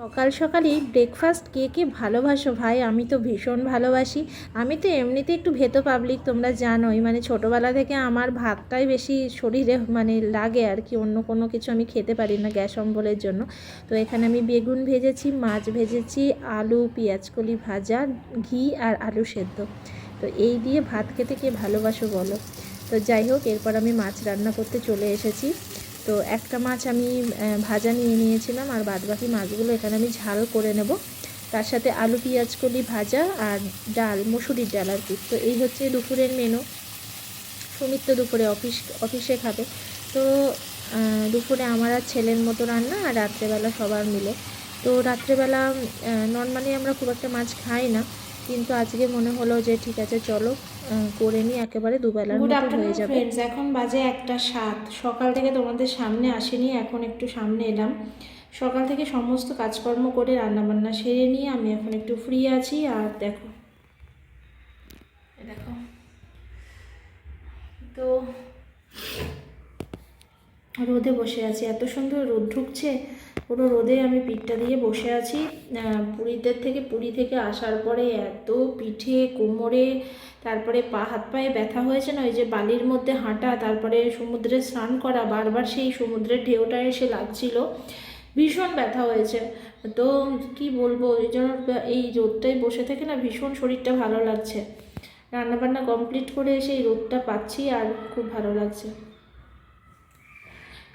সকাল সকালই ব্রেকফাস্ট কে কে ভালোবাসো ভাই? আমি তো ভীষণ ভালোবাসি। আমি তো এমনিতে একটু ভেতো পাবলিক তোমরা জানোই। মানে ছোটোবেলা থেকে আমার ভাতটাই বেশি শরীরে মানে লাগে আর কি। অন্য কোনো কিছু আমি খেতে পারি না গ্যাস অম্বলের জন্য। তো এখানে আমি বেগুন ভেজেছি, মাছ ভেজেছি, আলু, পেঁয়াজকলি ভাজা, ঘি আর আলু সেদ্ধ। তো এই দিয়ে ভাত খেতে কে ভালোবাসো বলো? তো যাই হোক, এরপর আমি মাছ রান্না করতে চলে এসেছি। তো একটা মাছ আমি ভাজা নিয়ে নিয়েছিলাম আর বাদবাকি মাছগুলো এখানে আমি ঝাল করে নেব। তার সাথে আলু, পেঁয়াজ, কলি ভাজা আর ডাল, মসুরির ডাল আর কি। তো এই হচ্ছে দুপুরের মেনু সুমিত তো দুপুরে অফিস, অফিসে খাবে। তো দুপুরে আমার আর ছেলের মতো রান্না আর রাত্রেবেলা সবার মিলে। তো রাত্রেবেলা নর্মালি আমরা খুব একটা মাছ খাই না। কিন্তু আজকে মনে হলো যে ঠিক আছে চলো করে নিই একেবারে দুবেলার মতো হয়ে যাবে। ফ্রেন্ডস এখন বাজে একটা সাত। সকাল থেকে তোমাদের সামনে আসেনি এখন একটু সামনে এলাম। সকাল থেকে সমস্ত কাজকর্ম করে রান্নাবান্না সেরে নিয়ে আমি এখন একটু ফ্রি আছি আর দেখো। দেখো। তো রোদে বসে আছি। এত সুন্দর রোদ ঢুকছে। পুরো রোদে আমি পিঠটা দিয়ে বসে আছি। পুরীদের থেকে, পুরী থেকে আসার পরে এত পিঠে, কোমরে, তারপরে পা, হাত পায়ে ব্যথা হয়েছে না? ওই যে বালির মধ্যে হাঁটা, তারপরে সমুদ্রে স্নান করা, বারবার সেই সমুদ্রের ঢেউটা এসে লাগছিল। ভীষণ ব্যথা হয়েছে। তো কি বলব এই জন্য এই রোদটাই বসে থেকে না ভীষণ শরীরটা ভালো লাগছে। রান্নাবান্না কমপ্লিট করে এসে এই রোদটা পাচ্ছি আর খুব ভালো লাগছে।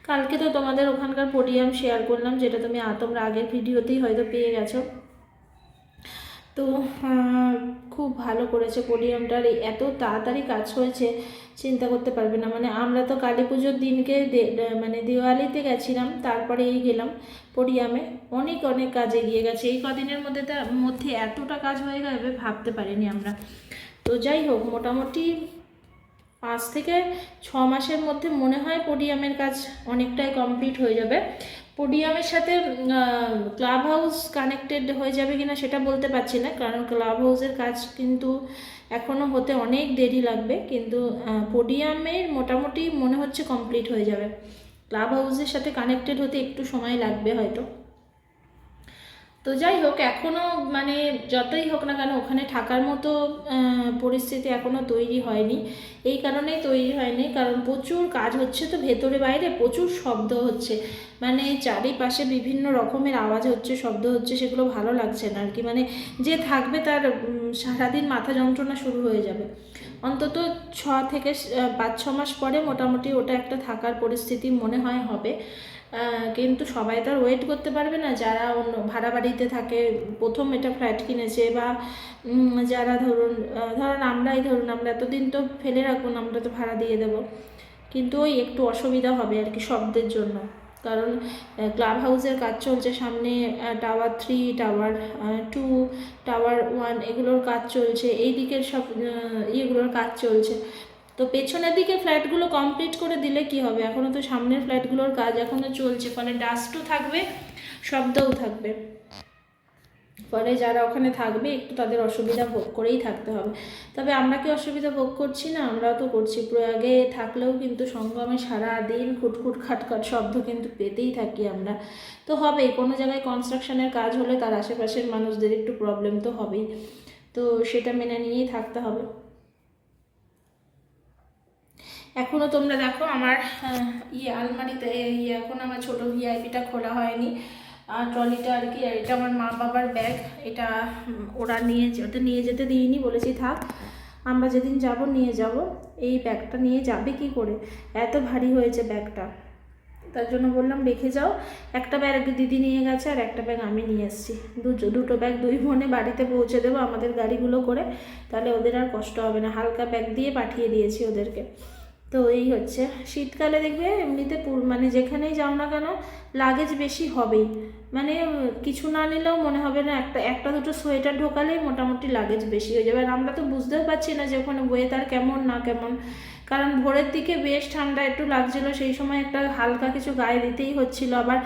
কালকে তো তোমাদের ওখানকার পোডিয়াম শেয়ার করলাম, যেটা তুমি তোমরা আগের ভিডিওতেই হয়তো পেয়ে গেছো। তো খুব ভালো করেছে পোডিয়ামটার এত তাড়াতাড়ি কাজ হয়েছে, চিন্তা করতে পারবে না। মানে আমরা তো কালী পুজোর দিনকে মানে দিওয়ালিতে গেছিলাম তারপরে এই গেলাম পোডিয়ামে অনেক অনেক কাজ এগিয়ে গেছে। এই কদিনের মধ্যে মধ্যে এতটা কাজ হয়ে গেবে ভাবতে পারিনি আমরা। তো যাই হোক, মোটামুটি পাঁচ থেকে ছ মাসের মধ্যে মনে হয় পোডিয়ামের কাজ অনেকটাই কমপ্লিট হয়ে যাবে। পোডিয়ামের সাথে ক্লাব হাউস কানেক্টেড হয়ে যাবে কিনা সেটা বলতে পারছি না, কারণ ক্লাব হাউসের কাজ কিন্তু এখনও হতে অনেক দেরি লাগবে, কিন্তু পোডিয়ামের মোটামুটি মনে হচ্ছে কমপ্লিট হয়ে যাবে। ক্লাব হাউসের সাথে কানেক্টেড হতে একটু সময় লাগবে হয়তো। তো যাই হোক এখনও মানে যতই হোক না কেন ওখানে থাকার মতো পরিস্থিতি এখনও তৈরি হয়নি। এই কারণেই তৈরি হয়নি, কারণ প্রচুর কাজ হচ্ছে তো ভেতরে বাইরে, প্রচুর শব্দ হচ্ছে। মানে চারিপাশে বিভিন্ন রকমের আওয়াজ হচ্ছে, শব্দ হচ্ছে, সেগুলো ভালো লাগছে না আর কি মানে যে থাকবে তার সারাদিন মাথা যন্ত্রণা শুরু হয়ে যাবে। অন্তত ছ থেকে পাঁচ, ছ মাস পরে মোটামুটি ওটা একটা থাকার পরিস্থিতি মনে হয় হবে। কিন্তু সবাই তো আর ওয়েট করতে পারবে না। যারা অন্য ভাড়া বাড়িতে থাকে, প্রথম এটা ফ্ল্যাট কিনেছে বা যারা ধরুন ধরুন আমরাই ধরুন, আমরা এতদিন তো ফেলে রাখব না, আমরা তো ভাড়া দিয়ে দেবো। কিন্তু ওই একটু অসুবিধা হবে আর কি শব্দের জন্য। কারণ ক্লাব হাউসের কাজ চলছে সামনে tower three tower two tower one এগুলোর কাজ চলছে। এই দিকের সব ইয়েগুলোর কাজ চলছে। তো পেছনের দিকে ফ্ল্যাটগুলো কমপ্লিট করে দিলে কি হবে? এখনও তো সামনের ফ্ল্যাটগুলোর কাজ এখনও চলছে। ফলে ডাস্টও থাকবে, শব্দও থাকবে। ফলে যারা ওখানে থাকবে, একটু তাদের অসুবিধা ভোগ করেই থাকতে হবে। তবে আমরা কি অসুবিধা ভোগ করছি না? আমরাও তো করছি। প্রয়াগে থাকলেও কিন্তু সঙ্গমে সারা দিন খুটখুট, খাটখাট শব্দ কিন্তু পেতেই থাকি আমরা। তো হবেই, কোনো জায়গায় কনস্ট্রাকশনের কাজ হলে তার আশেপাশের মানুষদের একটু প্রবলেম তো হবেই। তো সেটা মেনে নিয়েই থাকতে হবে। এখনও তোমরা দেখো আমার ইয়ে আলমারিতে ইয়ে এখন আমার ছোট ভিআইপিটা খোলা হয়নি। আর ট্রলিটা আর কি এটা আমার মা বাবার ব্যাগ। এটা ওরা নিয়ে ওটা নিয়ে যেতে দিইনি, বলেছি থাক। আমরা যেদিন যাব, নিয়ে যাব। এই ব্যাগটা নিয়ে যাবে কি করে? এত ভারী হয়েছে ব্যাগটা। তার জন্য বললাম, রেখে যাও। একটা ব্যাগ দিদি নিয়ে গেছে, আর একটা ব্যাগ আমি নিয়ে এসেছি। দুটো দুটো ব্যাগ দুই বোনে বাড়িতে পৌঁছে দেবো আমাদের গাড়িগুলো করে। তাহলে ওদের আর কষ্ট হবে না। হালকা ব্যাগ দিয়ে পাঠিয়ে দিয়েছি ওদেরকে। তো এই হচ্ছে। শীতকালে দেখবে এমনিতে মানে যেখানেই যাও না কেন লাগেজ বেশি হবেই। মানে কিছু না নিলেও মনে হবে না একটা একটা দুটো সোয়েটার ঢোকালেই মোটামুটি লাগেজ বেশি হয়ে যাবে। আর আমরা তো বুঝতেও পারছি না যে ওখানে ওয়েদার কেমন, না কেমন। কারণ ভোরের দিকে বেশ ঠান্ডা একটু লাগছিল, সেই সময় একটা হালকা কিছু গায়ে দিতেই হচ্ছিল। আবার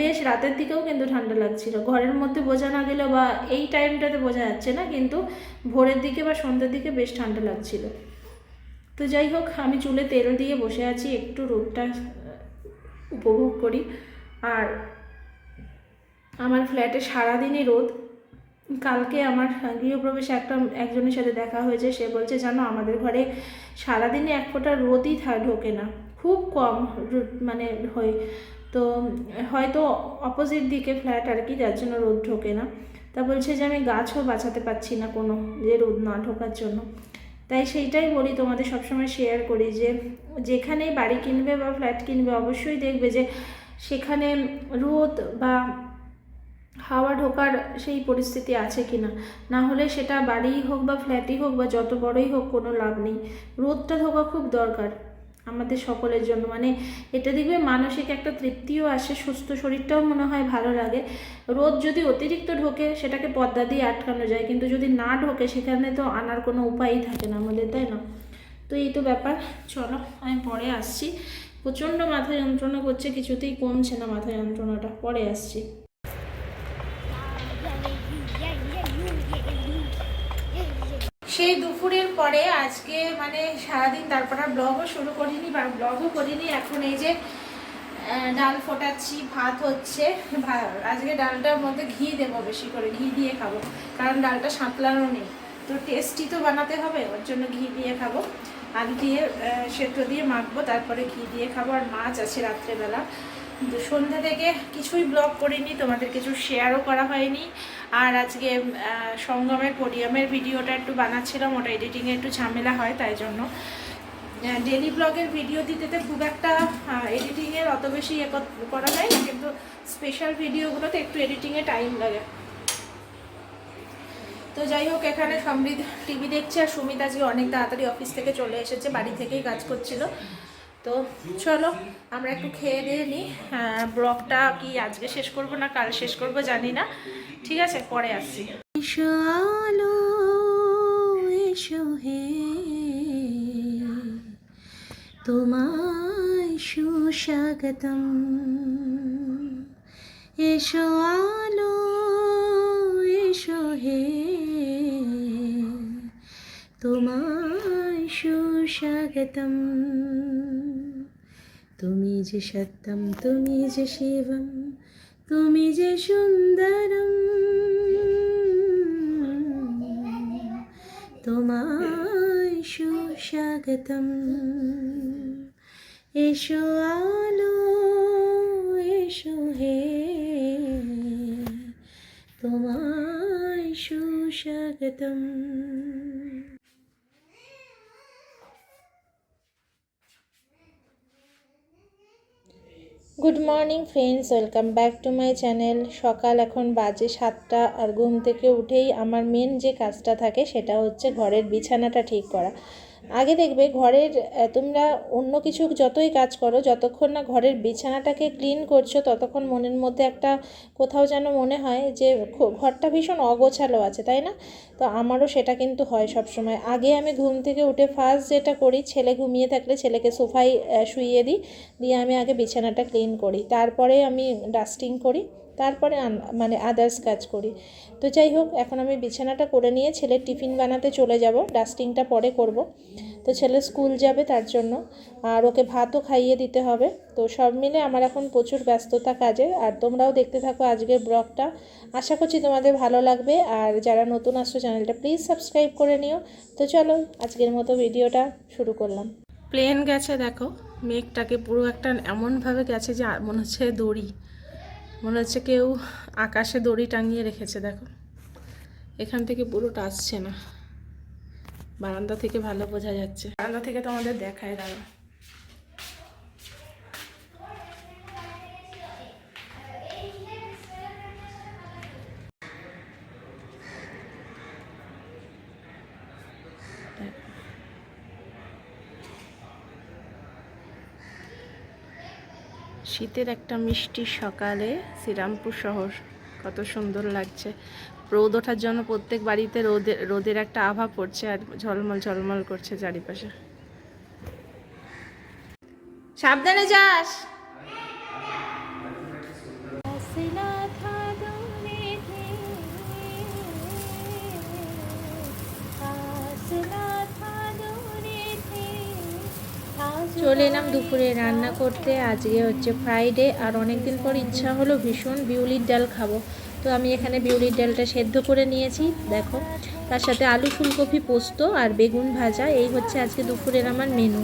বেশ রাতের দিকেও কিন্তু ঠান্ডা লাগছিল। ঘরের মধ্যে বোঝা না গেলেও বা এই টাইমটাতে বোঝা যাচ্ছে না, কিন্তু ভোরের দিকে বা সন্ধ্যের দিকে বেশ ঠান্ডা লাগছিল। তো যাই হোক, আমি চুলে তেল দিয়ে বসে আছি, একটু রোদটা উপভোগ করি। আর আমার ফ্ল্যাটে সারাদিনই রোদ। কালকে আমার গৃহপ্রবেশে একটা, একজনের সাথে দেখা হয়েছে, সে বলছে, জানো, আমাদের ঘরে সারাদিনে এক ফোঁটা রোদই ঢোকে না। খুব কম মানে হয়। তো হয়তো অপোজিট দিকে ফ্ল্যাট আর কি, যার জন্য রোদ ঢোকে না। তা বলছে যে, আমি গাছও বাঁচাতে পারছি না কোনো, যে রোদ না ঢোকার জন্য। তাই সেইটাই বলি, তোমাদের সবসময় শেয়ার করি যে যেখানেই বাড়ি কিনবে বা ফ্ল্যাট কিনবে অবশ্যই দেখবে যে, সেখানে রোদ বা হাওয়া ঢোকার সেই পরিস্থিতি আছে কি না না হলে সেটা বাড়িই হোক বা ফ্ল্যাটই হোক বা যত বড়ই হোক কোনো লাভ নেই। রোদটা ঢোকা খুব দরকার। আমাদের সকলের জন্য। মানে এটা দেখবে মানসিক একটা তৃপ্তিও আসে, সুস্থ শরীরটাও মনে হয় ভালো লাগে। রোদ যদি অতিরিক্ত ঢোকে, সেটাকে পর্দা দিয়ে আটকানো যায়। কিন্তু যদি না ঢোকে, সেখানে তো আনার কোনো উপায়ই থাকে না আমাদের, তাই না? তো এই তো ব্যাপার। চলো, আমি পরে আসছি। প্রচণ্ড মাথা যন্ত্রণা করছে, কিছুতেই কমছে না মাথা যন্ত্রণাটা। পরে আসছি। সেই দুপুরের পরে আজকে মানে সারাদিন তারপর আর ব্লগও শুরু করিনি বা ব্লগও করিনি। এখন এই যে ডাল ফোটাচ্ছি, ভাত হচ্ছে। আজকে ডালটার মধ্যে ঘি দেবো বেশি করে, ঘি দিয়ে খাব। কারণ ডালটা সাঁতলানো নেই। তো টেস্টি তো বানাতে হবে, ওর জন্য ঘি দিয়ে খাব। আলু দিয়ে সেদ্ধ দিয়ে মাখবো, তারপরে ঘি দিয়ে খাব। আর মাছ আছে রাত্রেবেলা। তো সন্ধ্যা থেকে কিছুই ব্লগ করিনি, তোমাদের কিছু শেয়ারও করা হয়নি। আর আজকে সঙ্গমের পোডিয়ামের ভিডিওটা একটু বানাচ্ছিলাম, ওটা এডিটিংয়ে একটু ঝামেলা হয়, তাই জন্য। ডেলি ব্লগের ভিডিও দিতে খুব একটা এডিটিংয়ের অত বেশি ইয়ে করা না, কিন্তু স্পেশাল ভিডিওগুলোতে একটু এডিটিংয়ে টাইম লাগে। তো যাই হোক, এখানে সমৃদ্ধ টিভি দেখছে, আর সুমিত আজকে অনেক তাড়াতাড়ি অফিস থেকে চলে এসেছে, বাড়ি থেকেই কাজ করছিল। তো চলো, আমরা একটু খেয়ে দিয়ে নিই ব্লগটা কি আজকে শেষ করব না কাল শেষ করব জানি না। ঠিক আছে, পরে আসছি। তোমায় সুস্বাগতম। এসো আলো, এসো হে। তোমায় সুস্বাগতম। তুমি যে সত্যম, তুমি যে শিবম, তুমি যে সুন্দরম। তোমায় সুস্বাগতম। এসো আলো, এসো হে। তোমায় সুস্বাগতম। Good morning friends welcome back to my channel সকাল এখন বাজে সাতটা আর ঘুম থেকে উঠেই আমার মেন যে কাজটা থাকে সেটা হচ্ছে ঘরের বিছানাটা ঠিক করা। আগে দেখবে ঘরের তোমরা অন্য কিছু যতই কাজ করো, যতক্ষণ না ঘরের বিছানাটাকে ক্লিন করছ, ততক্ষণ মনের মধ্যে একটা কোথাও যেন মনে হয় যে ঘরটা ভীষণ অগোছালো আছে, তাই না? তো আমারও সেটা কিন্তু হয় সব সময় আগে আমি ঘুম থেকে উঠে ফার্স্ট যেটা করি, ছেলে ঘুমিয়ে থাকলে ছেলেকে সোফায় শুইয়ে দিই, দিয়ে আমি আগে বিছানাটা ক্লিন করি। তারপরে আমি ডাস্টিং করি। তারপরে মানে আদার্স কাজ করি। তো যাই হোক, এখন আমি বিছানাটা করে নিয়ে ছেলের টিফিন বানাতে চলে যাব। ডাস্টিংটা পরে করব। তো ছেলে স্কুল যাবে তার জন্য। আর ওকে ভাতও খাইয়ে দিতে হবে। তো সব মিলে আমার এখন প্রচুর ব্যস্ততা কাজে। আর তোমরাও দেখতে থাকো আজকের ব্লগটা। আশা করছি তোমাদের ভালো লাগবে। আর যারা নতুন আসছো চ্যানেলটা প্লিজ সাবস্ক্রাইব করে নিও। তো চলো, আজকের মতো ভিডিওটা শুরু করলাম। প্লেন গেছে দেখো। মেঘটাকে পুরো একটা এমনভাবে গেছে যে মনে হচ্ছে দড়ি। মনে হচ্ছে কেউ আকাশে দড়ি টাঙিয়ে রেখেছে, দেখো। এখান থেকে পুরোটা আসছে না। বারান্দা থেকে ভালো বোঝা যাচ্ছে। বারান্দা থেকে তোমাদের দেখায় দাঁড়ো শীতের একটা মিষ্টি সকালে শ্রীরামপুর শহর কত সুন্দর লাগছে। রোদ ওঠার জন্য প্রত্যেক বাড়িতে রোদের রোদের একটা আভা পড়ছে আর ঝলমল ঝলমল করছে চারিপাশে। সাবধানে যাস। চলে এলাম দুপুরে রান্না করতে। আজকে হচ্ছে ফ্রাইডে আর অনেক দিন পর ইচ্ছা হলো ভীষণ বিউলির ডাল খাব। তো আমি এখানে বিউলির ডালটা সেদ্ধ করে নিয়েছি, দেখো। তার সাথে আলু ফুলকপি পোস্ত আর বেগুন ভাজা, এই হচ্ছে আজকে দুপুরের আমার মেনু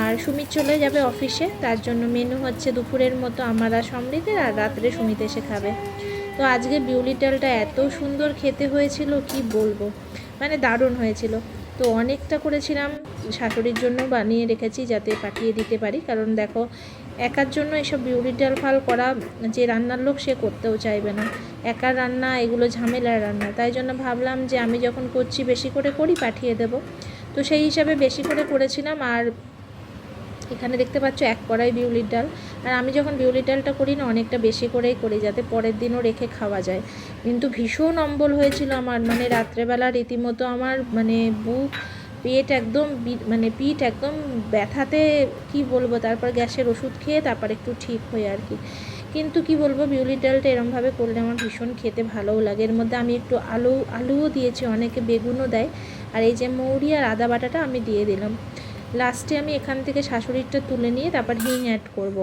আর সুমিত চলে যাবে অফিসে তার জন্য মেনু হচ্ছে দুপুরের মতো আমার আর সমৃদ্ধের আর রাত্রে সুমিত এসে খাবে। তো আজকে বিউলির ডালটা এত সুন্দর খেতে হয়েছিল, কি বলব? মানে দারুণ হয়েছিল। তো অনেকটা করেছিলাম, শাশুড়ির জন্য বানিয়ে রেখেছি যাতে পাঠিয়ে দিতে পারি। কারণ দেখো, একার জন্য এসব বিউলির ডাল ফাল করা, যে রান্নার লোক সে করতেও চাইবে না। একার রান্না এগুলো ঝামেলার রান্না। তাই জন্য ভাবলাম যে আমি যখন করছি বেশি করে করি, পাঠিয়ে দেব। তো সেই হিসাবে বেশি করে করেছিলাম। আর এখানে দেখতে পাচ্ছ এক কড়াই বিউলির ডাল। আর আমি যখন বিউলির ডালটা করি না, অনেকটা বেশি করেই করি যাতে পরের দিনও রেখে খাওয়া যায়। কিন্তু ভীষণ অম্বল হয়েছিল আমার মানে রাত্রেবেলা রীতিমতো আমার মানে বুক, পেট একদম মানে পিঠ একদম ব্যথাতে, কি বলব, তারপর গ্যাসের ওষুধ খেয়ে তারপর একটু ঠিক হয়ে আর কি। কিন্তু কি বলব বিউলির ডালটা এরমভাবে করলে আমার ভীষণ খেতে ভালোও লাগে। এর মধ্যে আমি একটু আলু, আলুও দিয়েছি, অনেকে বেগুনও দেয়। আর এই যে মৌরি আর আদা বাটাটা আমি দিয়ে দিলাম। লাস্টে আমি এখান থেকে শাশুড়িটা তুলে নিয়ে তারপর হিং অ্যাড করব।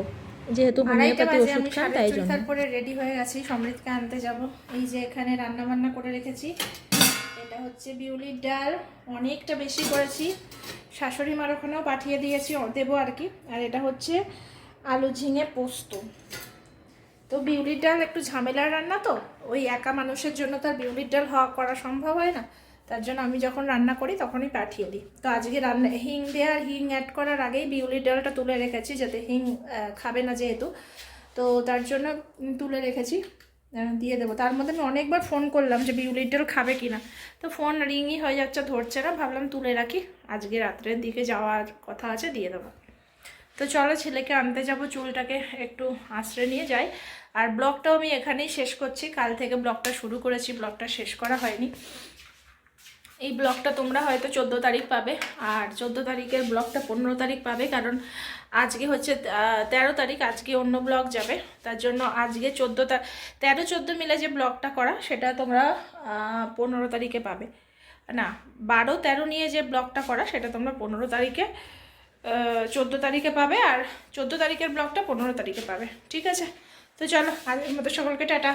যেহেতু হোমিওপ্যাথি ওষুধ খান তাই জন্য। তারপরে রেডি হয়ে গেছি সমৃদ্ধকে আনতে যাব। এই যে এখানে রান্না বান্না করে রেখেছি। এটা হচ্ছে বিউলির ডাল। অনেকটা বেশি করেছি। শাশুড়ি মার ওখানেও পাঠিয়ে দিয়েছি দেবো আর কি। আর এটা হচ্ছে আলু ঝিঙে পোস্ত। তো বিউলির ডাল একটু ঝামেলার রান্না তো? ওই একা মানুষের জন্য তো আর বিউলির ডাল হওয়া করা সম্ভব হয় না? তার জন্য আমি যখন রান্না করি তখনই পাঠিয়ে দিই। তো আজকে রান্না, হিং দেওয়ার হিং অ্যাড করার আগেই বিউলির ডালটা তুলে রেখেছি যাতে হিং খাবে না যেহেতু। তো তার জন্য তুলে রেখেছি দিয়ে দেবো। তার মধ্যে আমি অনেকবার ফোন করলাম যে বিউলির ডাল খাবে কি না তো ফোন রিংই হয়ে যাচ্ছে, ধরছে না। ভাবলাম তুলে রাখি। আজকে রাত্রের দিকে যাওয়ার কথা আছে, দিয়ে দেবো। তো চলো ছেলেকে আনতে যাব, চুলটাকে একটু আশ্রয় নিয়ে যাই। আর ব্লগটাও আমি এখানেই শেষ করছি। কাল থেকে ব্লগটা শুরু করেছি, ব্লগটা শেষ করা হয়নি। এই ব্লগটা তোমরা হয়তো চোদ্দ তারিখ পাবে, আর চোদ্দ তারিখের ব্লগটা পনেরো তারিখ পাবে, কারণ আজকে হচ্ছে তেরো তারিখ, আজকে অন্য ব্লগ যাবে, তার জন্য আজকে চোদ্দ তেরো চোদ্দ মিলে যে ব্লগটা করা, সেটা তোমরা পনেরো তারিখে পাবে। না, বারো তেরো নিয়ে যে ব্লগটা করা, সেটা তোমরা পনেরো তারিখে চোদ্দ তারিখে পাবে, আর চোদ্দ তারিখের ব্লগটা পনেরো তারিখে পাবে। ঠিক আছে? তো চলো, আজকের মতো সকলকে টাটা।